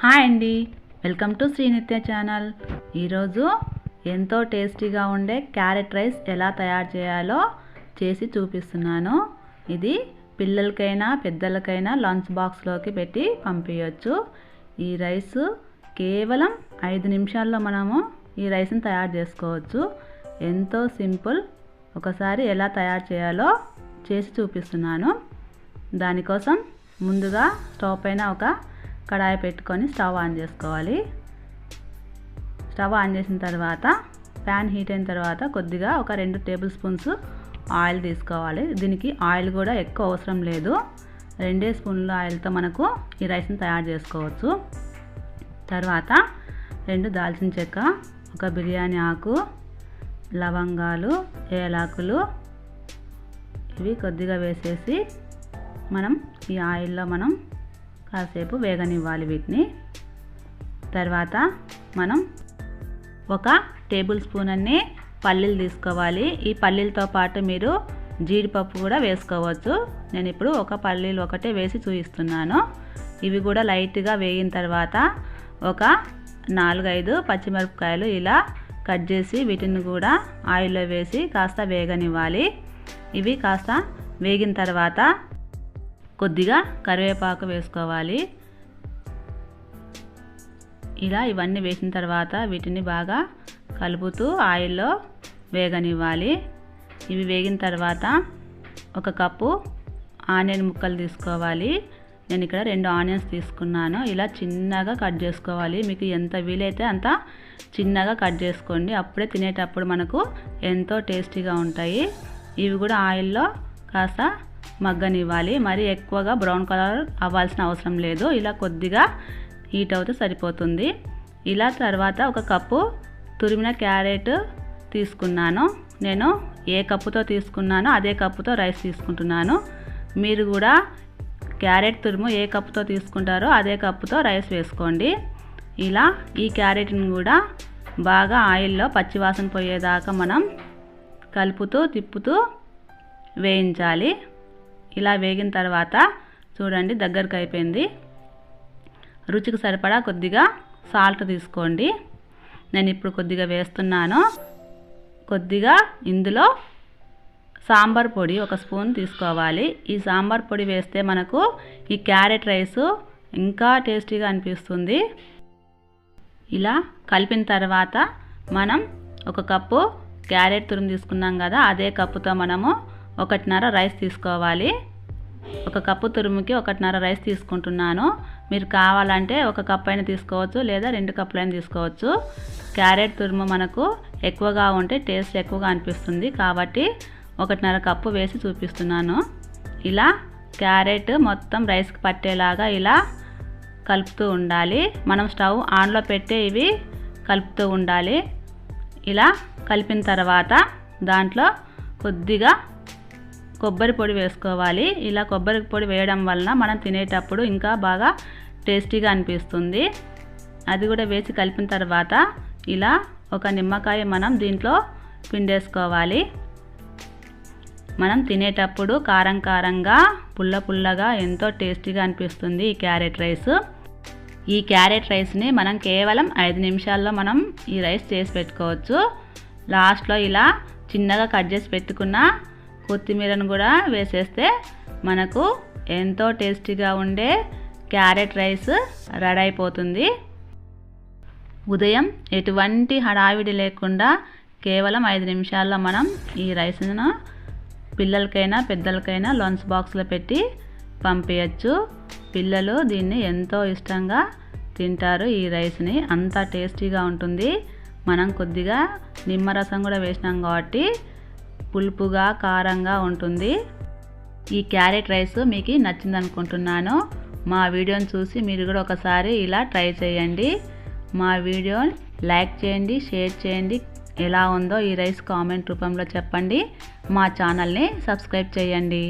Hi అండి. Welcome to Srinitya channel. ఈరోజు ఎంతో టేస్టీగా ఉండే క్యారెట్ రైస్ ఎలా తయారు చేయాలో చేసి చూపిస్తున్నాను. ఇది పిల్లలకైనా పెద్దలకైనా లంచ్ బాక్స్లోకి పెట్టి పంపించవచ్చు ఈ రైస్ కేవలం ఐదు నిమిషాల్లో మనము ఈ రైస్ని తయారు చేసుకోవచ్చు. ఎంతో సింపుల్. ఒకసారి ఎలా తయారు చేయాలో చేసి చూపిస్తున్నాను. దానికోసం ముందుగా స్టవ్ పైన ఒక కడాయి పెట్టుకొని స్టవ్ ఆన్ చేసుకోవాలి. స్టవ్ ఆన్ చేసిన తర్వాత ప్యాన్ హీట్ అయిన తర్వాత కొద్దిగా ఒక రెండు టేబుల్ స్పూన్స్ ఆయిల్ తీసుకోవాలి. దీనికి ఆయిల్ కూడా ఎక్కువ అవసరం లేదు. రెండే స్పూన్ల ఆయిల్తో మనకు ఈ రైస్ని తయారు చేసుకోవచ్చు. తర్వాత రెండు దాల్చిన చెక్క ఒక బిర్యానీ ఆకు లవంగాలు ఏలాకులు ఇవి కొద్దిగా వేసేసి మనం ఈ ఆయిల్లో మనం కాసేపు వేగనివ్వాలి వీటిని. తర్వాత మనం ఒక టేబుల్ స్పూన్ అన్ని పల్లీలు తీసుకోవాలి. ఈ పల్లీలతో పాటు మీరు జీడిపప్పు కూడా వేసుకోవచ్చు. నేను ఇప్పుడు ఒక పల్లీలు ఒకటే వేసి చూపిస్తున్నాను. ఇవి కూడా లైట్గా వేగిన తర్వాత ఒక నాలుగైదు పచ్చిమిరపకాయలు ఇలా కట్ చేసి వీటిని కూడా ఆయిల్లో వేసి కాస్త వేగనివ్వాలి. ఇవి కాస్త వేగిన తర్వాత కొద్దిగా కరివేపాకు వేసుకోవాలి. ఇలా ఇవన్నీ వేసిన తర్వాత వీటిని బాగా కలుపుతూ ఆయిల్లో వేగనివ్వాలి. ఇవి వేగిన తర్వాత ఒక కప్పు ఆనియన్ ముక్కలు తీసుకోవాలి. నేను ఇక్కడ రెండు ఆనియన్స్ తీసుకున్నాను. ఇలా చిన్నగా కట్ చేసుకోవాలి. మీకు ఎంత వీలైతే అంత చిన్నగా కట్ చేసుకోండి. అప్పుడే తినేటప్పుడు మనకు ఎంతో టేస్టీగా ఉంటాయి. ఇవి కూడా ఆయిల్లో కాస్త మగ్గనివ్వాలి. మరి ఎక్కువగా బ్రౌన్ కలర్ అవ్వాల్సిన అవసరం లేదు. ఇలా కొద్దిగా హీట్ అవుతే సరిపోతుంది. ఇలా తర్వాత ఒక కప్పు తురిమిన క్యారెట్ తీసుకున్నాను. నేను ఏ కప్పుతో తీసుకున్నానో అదే కప్పుతో రైస్ తీసుకుంటున్నాను. మీరు కూడా క్యారెట్ తురుము ఏ కప్పుతో తీసుకుంటారో అదే కప్పుతో రైస్ వేసుకోండి. ఇలా ఈ క్యారెట్ని కూడా బాగా ఆయిల్లో పచ్చివాసన పోయేదాకా మనం కలుపుతూ తిప్పుతూ వేయించాలి. ఇలా వేగిన తర్వాత చూడండి దగ్గరకు అయిపోయింది. రుచికి సరిపడా కొద్దిగా సాల్ట్ తీసుకోండి. నేను ఇప్పుడు కొద్దిగా వేస్తున్నాను. కొద్దిగా ఇందులో సాంబార్ పొడి ఒక స్పూన్ తీసుకోవాలి. ఈ సాంబార్ పొడి వేస్తే మనకు ఈ క్యారెట్ రైస్ ఇంకా టేస్టీగా అనిపిస్తుంది. ఇలా కలిపిన తర్వాత మనం ఒక కప్పు క్యారెట్ తురుము తీసుకున్నాం కదా అదే కప్పుతో మనము ఒకటిన్నర రైస్ తీసుకోవాలి. ఒక కప్పు తురుముకి ఒకటిన్నర రైస్ తీసుకుంటున్నాను. మీరు కావాలంటే ఒక కప్ అయినా తీసుకోవచ్చు లేదా రెండు కప్పులైనా తీసుకోవచ్చు. క్యారెట్ తురుము మనకు ఎక్కువగా ఉంటే టేస్ట్ ఎక్కువగా అనిపిస్తుంది కాబట్టి ఒకటిన్నర కప్పు వేసి చూపిస్తున్నాను. ఇలా క్యారెట్ మొత్తం రైస్కి పట్టేలాగా ఇలా కలుపుతూ ఉండాలి. మనం స్టవ్ ఆన్లో పెట్టే ఇవి కలుపుతూ ఉండాలి. ఇలా కలిపిన తర్వాత దాంట్లో కొద్దిగా కొబ్బరి పొడి వేసుకోవాలి. ఇలా కొబ్బరి పొడి వేయడం వలన మనం తినేటప్పుడు ఇంకా బాగా టేస్టీగా అనిపిస్తుంది. అది కూడా వేసి కలిపిన తర్వాత ఇలా ఒక నిమ్మకాయ మనం దీంట్లో పిండేసుకోవాలి. మనం తినేటప్పుడు కారం కారంగా పుల్ల పుల్లగా ఎంతో టేస్టీగా అనిపిస్తుంది ఈ క్యారెట్ రైస్. ఈ క్యారెట్ రైస్ని మనం కేవలం ఐదు నిమిషాల్లో మనం ఈ రైస్ చేసి పెట్టుకోవచ్చు. లాస్ట్లో ఇలా చిన్నగా కట్ చేసి పెట్టుకున్న కొత్తిమీరను కూడా వేసేస్తే మనకు ఎంతో టేస్టీగా ఉండే క్యారెట్ రైస్ రెడీ అయిపోతుంది ఉదయం ఎటువంటి హడావిడి లేకుండా కేవలం ఐదు నిమిషాల్లో మనం ఈ రైస్ను పిల్లలకైనా పెద్దలకైనా లంచ్ బాక్స్లో పెట్టి పంపించచ్చు పిల్లలు దీన్ని ఎంతో ఇష్టంగా తింటారు. ఈ రైస్ని అంత టేస్టీగా ఉంటుంది. మనం కొద్దిగా నిమ్మరసం కూడా వేసినాం కాబట్టి పులుపుగా కారంగా ఉంటుంది. ఈ క్యారెట్ రైస్ మీకు నచ్చింది అనుకుంటున్నాను మా వీడియోని చూసి మీరు కూడా ఒకసారి ఇలా ట్రై చేయండి. మా వీడియో లైక్ చేయండి షేర్ చేయండి. ఎలా ఉందో ఈ రైస్ కామెంట్ రూపంలో చెప్పండి. మా ఛానల్ని సబ్స్క్రైబ్ చేయండి.